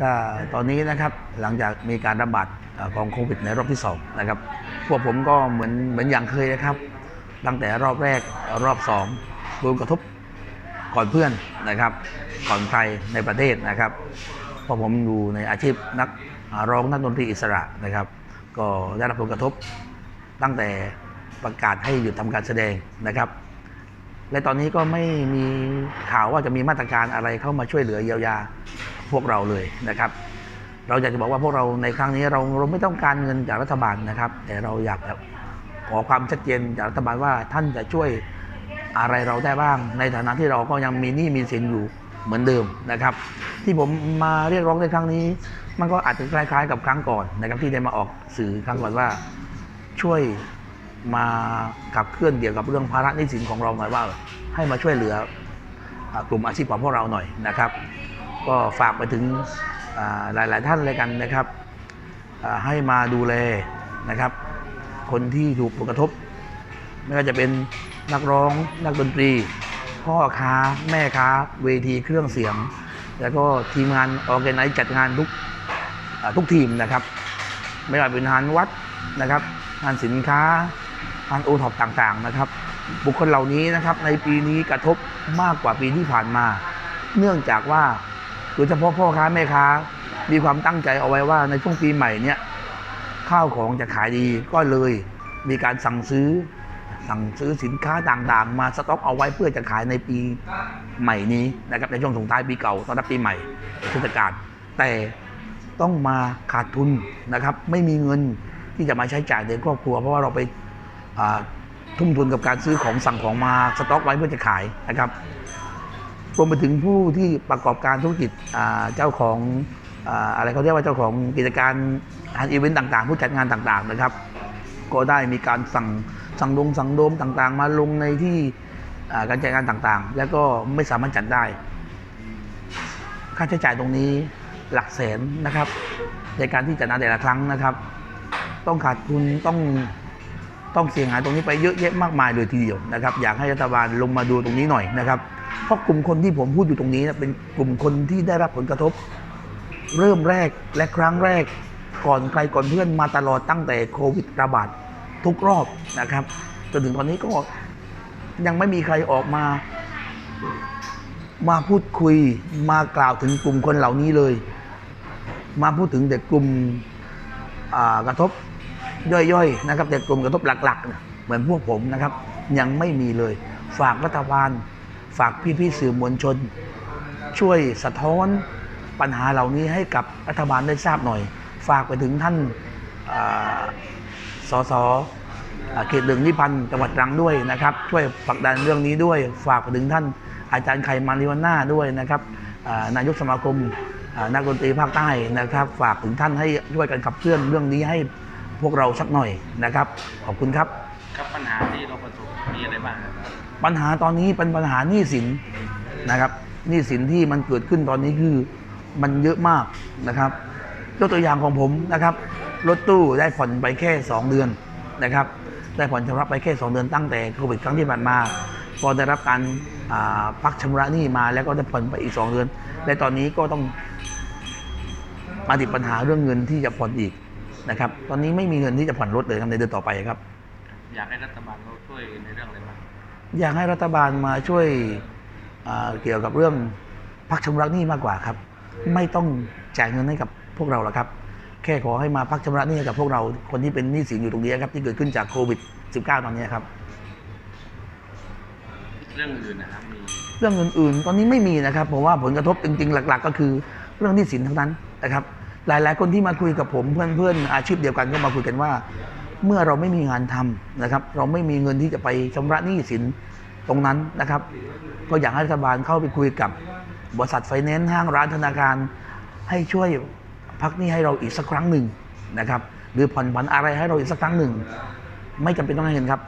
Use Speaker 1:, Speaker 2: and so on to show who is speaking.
Speaker 1: ก็ตอนนี้นะครับหลังจากมีการระบาดของโควิดในรอบที่สองนะครับพวกผมก็เหมือนเหมือนอย่างเคยนะครับ ตั้งแต่รอบแรกรอบสองโดนกระทบก่อนเพื่อนนะครับก่อนใครในประเทศนะครับพราะผมอยู่ในอาชีพนักร้องนักดนตรีอิสระนะครับ ก็ได้รับผลกระทบตั้งแต่ประกาศให้หยุดทำการแสดงนะครับ และตอนนี้ก็ไม่มีข่าวว่าจะมีมาตรการอะไรเข้ามาช่วยเหลือเยียวยา พวกเราเลยนะครับ เราอยากจะบอกว่าพวกเราในครั้งนี้เราเราไม่ต้องการเงินจากรัฐบาลนะครับ แต่เราอยากขอความชัดเจนจากรัฐบาลว่าท่านจะช่วยอะไรเราได้บ้าง ในฐานะที่เราก็ยังมีหนี้มีสินอยู่เหมือนเดิมนะครับ ที่ผมมาเรียกร้องในครั้งนี้ มันก็อาจจะคล้ายๆ กับครั้งก่อนนะครับที่ได้มาออกสื่อครั้งก่อนว่าช่วยมาขับเคลื่อนเกี่ยวกับเรื่องภาระหนี้สินของเราหน่อยว่า ให้มาช่วยเหลือกลุ่มอาชีพของพวกเราหน่อยนะครับ ก็ฝากไปถึงอ่าหลาย ๆ ท่านเลยกันนะครับ ให้มาดูแลนะครับ คนที่ถูกผลกระทบ ไม่ว่าจะเป็นนักร้องนักดนตรี พ่อค้าแม่ค้า เวทีเครื่องเสียง แล้วก็ทีมงานออแกไนจัดงานทุกทุกทีมนะครับ ไม่ว่าเป็นงานวัดนะครับงานสินค้างานโอท็อปต่าง ๆ นะครับ บุคคลเหล่านี้นะครับในปีนี้กระทบมากกว่าปีที่ผ่านมา เนื่องจากว่า โดยเฉพาะพ่อค้าแม่ค้า มีความตั้งใจเอาไว้ว่าในช่วงปีใหม่เนี่ยข้าวของจะขายดีก็เลยมีการสั่งซื้อ สั่งซื้อสินค้าต่างๆ มาสต็อกเอาไว้เพื่อจะขายในปีใหม่นี้นะครับในช่วงสงท้ายปีเก่าต้อนรับปีใหม่เทศกาลแต่ต้องมาขาดทุนนะครับ ไม่มีเงินที่จะมาใช้จ่ายในครอบครัว เพราะว่าเราไปทุ่มทุนกับการซื้อของสั่งของมาสต็อกไว้เพื่อจะขายนะครับ รวมไปถึงผู้ที่ประกอบการธุรกิจเจ้าของอ่าอะไรเขาเรียกว่าเจ้าของกิจการงานอีเวนต์ต่างๆ ผู้จัดงานต่างๆนะครับ ก็ได้มีการสั่งสั่งลงสั่งโดมต่างๆ มาลงในที่การจัดงานต่างๆ แล้วก็ไม่สามารถจัดได้ ค่าใช้จ่ายตรงนี้หลักแสนนะครับ ในการที่จัดงานแต่ละครั้งนะครับ ต้องขาดทุนต้องต้องเสียหายตรงนี้ไปเยอะแยะมากมายเลยทีเดียวนะครับ อยากให้รัฐบาลลงมาดูตรงนี้หน่อยนะครับ เพราะกลุ่มคนที่ผมพูดอยู่ตรงนี้นะเป็นกลุ่มคนที่ได้รับผลกระทบ เริ่มแรกและครั้งแรกก่อนใครก่อนเพื่อนมาตลอดตั้งแต่โควิดระบาดทุกรอบนะครับ จนถึงตอนนี้ก็ยังไม่มีใครออกมา มาพูดคุยมากล่าวถึงกลุ่มคนเหล่านี้เลย มาพูดถึงแต่กลุ่มกระทบย่อยๆนะครับ แต่กลุ่มกระทบหลักๆเนี่ยเหมือนพวกผมนะครับ ยังไม่มีเลย ฝากรัฐบาล ฝากพี่ๆสื่อมวลชน ช่วยสะท้อนปัญหาเหล่านี้ให้กับรัฐบาลได้ทราบหน่อย ฝากไปถึงท่านอ่าสสอ่าเขตหนึ่งนิพันธ์จังหวัดตรังด้วยนะครับ ช่วยผลักดันเรื่องนี้ด้วย ฝากไปถึงท่านอาจารย์ไขมาริวันนาด้วยนะครับนายกสมาคมนักดนตรีภาคใต้นะครับ ฝากถึงท่านให้ช่วยกันขับเคลื่อนเรื่องนี้ให้พวกเราสักหน่อยนะครับ ขอบคุณครับ
Speaker 2: ครับปัญหาที่เราประสบมีอะไรบ้างครับ
Speaker 1: ปัญหาตอนนี้เป็นปัญหาหนี้สินนะครับหนี้สินที่มันเกิดขึ้นตอนนี้คือมันเยอะมากนะครับยกตัวอย่างของผมนะครับรถตู้ได้ผ่อนไปแค่ 2 เดือนนะครับ ได้ผ่อนชำระไปแค่ 2 เดือนตั้งแต่โควิดครั้งที่ผ่านมาพอได้รับการพักชำระหนี้มาแล้วก็ได้ผ่อนไปอีก 2 เดือน และตอนนี้ก็ต้องมาติดปัญหาเรื่องเงินที่จะผ่อนอีกนะครับ ตอนนี้ไม่มีเงินที่จะผ่อนรถเลยครับในเดือนต่อไปครับ
Speaker 2: อยากให้รัฐบาลเขาช่วยในเรื่องอะไรบ้าง
Speaker 1: อยากให้รัฐบาลมาช่วยอ่าเกี่ยวกับเรื่องพักชำระหนี้มากกว่าครับ ไม่ต้องจ่ายเงินให้กับพวกเราหรอกครับ แค่ขอให้มาพักชำระหนี้ให้กับพวกเราคนที่เป็นหนี้สินอยู่ตรงนี้ครับ ที่เกิดขึ้นจากโควิด -19 ตอนนี้ครับ
Speaker 2: เรื่องอื่นนะครับมี
Speaker 1: เรื่องอื่นๆ ตอนนี้ไม่มีนะครับผมว่าผลกระทบจริงๆ หลัก ๆ ก็คือเรื่องหนี้สินทั้งนั้นนะครับ หลายๆ คนที่มาคุยกับผมเพื่อนๆอาชีพเดียวกันก็มาคุยกันว่า เมื่อเราไม่มีงานทำนะครับ เราไม่มีเงินที่จะไปชำระหนี้สินตรงนั้นนะครับ ก็อยากให้รัฐบาลเข้าไปคุยกับบริษัทไฟแนนซ์ห้างร้านธนาคาร ให้ช่วยพักหนี้ให้เราอีกสักครั้งหนึ่งนะครับ หรือผ่อนผันอะไรให้เราอีกสักครั้งหนึ่ง ไม่จำเป็นต้องให้เงินครับ